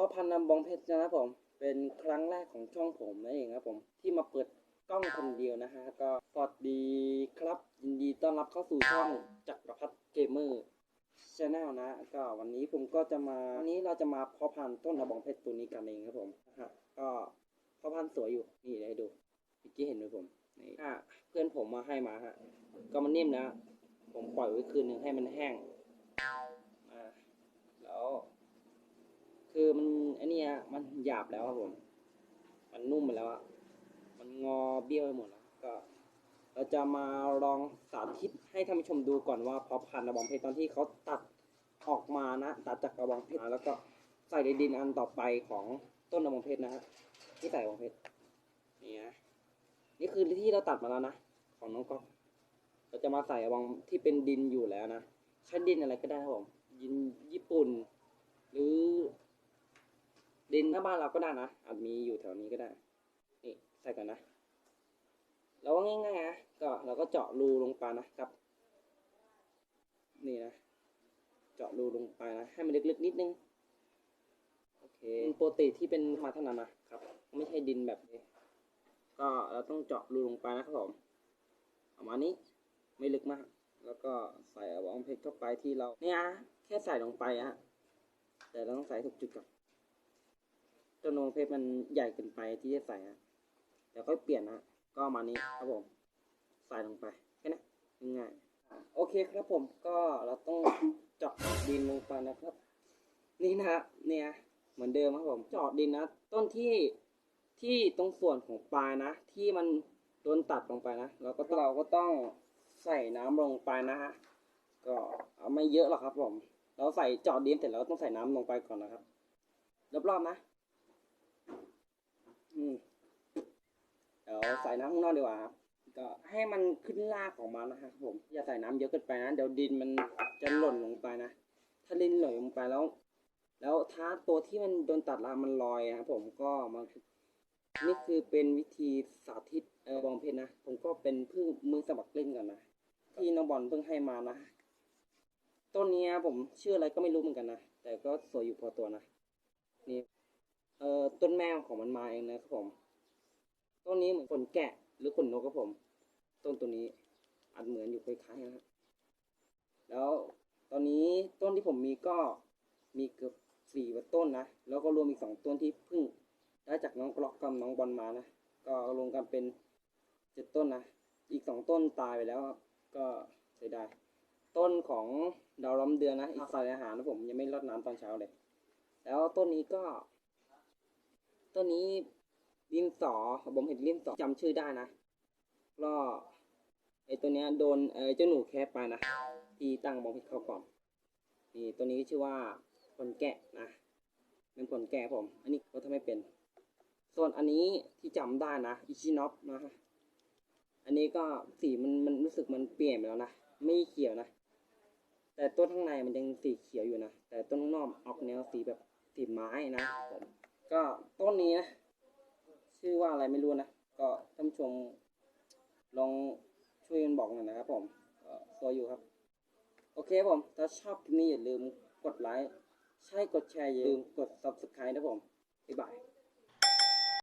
าะพันธุ์นำบองเพชรนะครับผม เป็นครั้งแรกของช่องผมนั่นเองครับผมที่มาเปิดกล้องคนเดียวนะฮะก็สวัสดีครับ ยินดีต้อนรับเข้าสู่ช่องจักรพัฒเกมเมอร์ชาแนลนะ ก็วันนี้ผมก็จะมาวันนี้เราจะมาเพาะพันธุ์ต้นนำบองเพชรตัวนี้กันเองครับผมนะฮะก็เพาะพันธุ์สวยอยู่นี่ได้ดูเมื่อกี้เห็นไหมผมนี่อะเพื่อนผมมาให้มาฮะก็มันนิ่มนะ ผมปล่อยไว้คืนหนึ่งให้มันแห้ง มันหยาบแล้วครับผม มันนุ่มไปแล้วอะมันงอเบี้ยวไปหมดแล้วก็เราจะมาลองสาธิตให้ท่านผู้ชมดูก่อนว่า พอพันกระบองเพชรตอนที่เขาตัดออกมานะ ตัดจากกระบองเพชรมาแล้วก็ใส่ในดินอันต่อไปของต้นกระบองเพชรนะฮะที่ใส่กระบองเพชรนี่นะนี่คือที่เราตัดมาแล้วนะของน้องก๊อฟเราจะมาใส่กระบองที่เป็นดินอยู่แล้วนะใช้ดินอะไรก็ได้ครับผมดินญี่ปุ่น หรือ ดินถ้าบ้านเราก็ได้นะอาจมีอยู่แถวนี้ก็ได้นี่ใส่กันนะแล้วก็ง่ายๆนะก็เราก็เจาะรูลงไปนะครับ นี่นะเจาะรูลงไปนะให้มันลึกๆนิดนึงโอเคดินโปรตีที่เป็นมาเท่านั้นนะครับ ไม่ใช่ดินแบบนี้ก็เราต้องเจาะรูลงไปนะครับผมประมาณนี้ไม่ลึกมาก แล้วก็ใส่อะบองเพชรเข้าไปที่เราเนี่ยนะแค่ใส่ลงไปอะฮะแต่เราต้องใส่ถูกจุดก่อน จำนวนเพชรมันใหญ่เกินไปที่จะใส่ฮะเดี๋ยวค่อยเปลี่ยนนะก็มานี้ครับผมใส่ลงไปแค่นั้ง่ายโอเคครับผมก็เราต้องเจาะดินลงไปนะครับ นี่นะเนี่ยเหมือนเดิมครับผมเจาะดินนะต้นที่ที่ตรงส่วนของปลายนะ ที่มันโดนตัดลงไปนะเราก็เราก็ต้องใส่น้ำลงไปนะฮะก็เอาไม่เยอะหรอกครับผม เราใส่เจาะดินเสร็จแล้วต้องใส่น้ำลงไปก่อนนะครับรอบๆนะ อืมเดี๋ยวใส่น้ำข้างนอกดีกว่าครับ ก็ให้มันขึ้นรากของมันะครับผม อย่าใส่น้ำเยอะเกินไปนะเดี๋ยวดินมันจะหล่นลงไปนะ ถ้าดินหล่นลงไปแล้ว แล้วถ้าตัวที่มันโดนตัดแล้วมันลอยนะครับผมก็มันนี่คือเป็นวิธีสาธิตเออบองเพชรนะ ผมก็เป็นเพิ่งมือสมัครเล่นกันนะที่น้องบอลเพิ่งให้มานะต้นนี้ผมชื่ออะไรก็ไม่รู้เหมือนกันนะ แต่ก็สวยอยู่พอตัวนะ นี่ เอ่อต้นแมวของมันมาเองนะครับผมต้นนี้เหมือนขนแกะหรือขนนกครับผม ต้นตัวนี้อาจเหมือนอยู่คล้ายๆนะครับแล้วตอนนี้ต้นที่ผมมีก็มีเกือบสี่ว่าต้นนะ แล้วก็รวมอีกสองต้นที่เพิ่งได้จากน้องกรอกกับน้องบอลมานะ ก็รวมกันเป็นเจ็ดต้นนะ อีกสองต้นตายไปแล้วครับก็เสียดาย ต้นของดาวล้อมเดือนนะ อีกใส่อาหารนะผมยังไม่รดน้ำตอนเช้าเลย แล้วต้นนี้ก็ ต้นนี้ดินสอผมเห็นดินสอจำชื่อได้นะก็ไอตัวเนี้ยโดนเอเจ้าหนูแคปไปนะที่ตั้งบองพิษเข้ากล่อนนี่ตัวนี้ชื่อว่าผลแกะนะเป็นผลแกะผม อันนี้ก็ทำไม่เป็น ส่วนอันนี้ที่จำได้นะอิชินอฟนะฮะอันนี้ก็สีมันมันรู้สึกมันเปลี่ยนไปแล้วนะไม่เขียวนะแต่ต้นข้างในมันยังสีเขียวอยู่นะแต่ต้นข้างนอกออกแนวสีแบบสีไม้นะผม ก็ต้นนี้นะ ชื่อว่าอะไรไม่รู้นะ ก็ท่านชมลองช่วยกันบอกหน่อยนะครับผมก็สวยอยู่ครับ โอเคผม ถ้าชอบคลิปนี้อย่าลืมกดไลค์ ใช่กดแชร์อย่าลืมกด subscribe นะผมบ๊ายบาย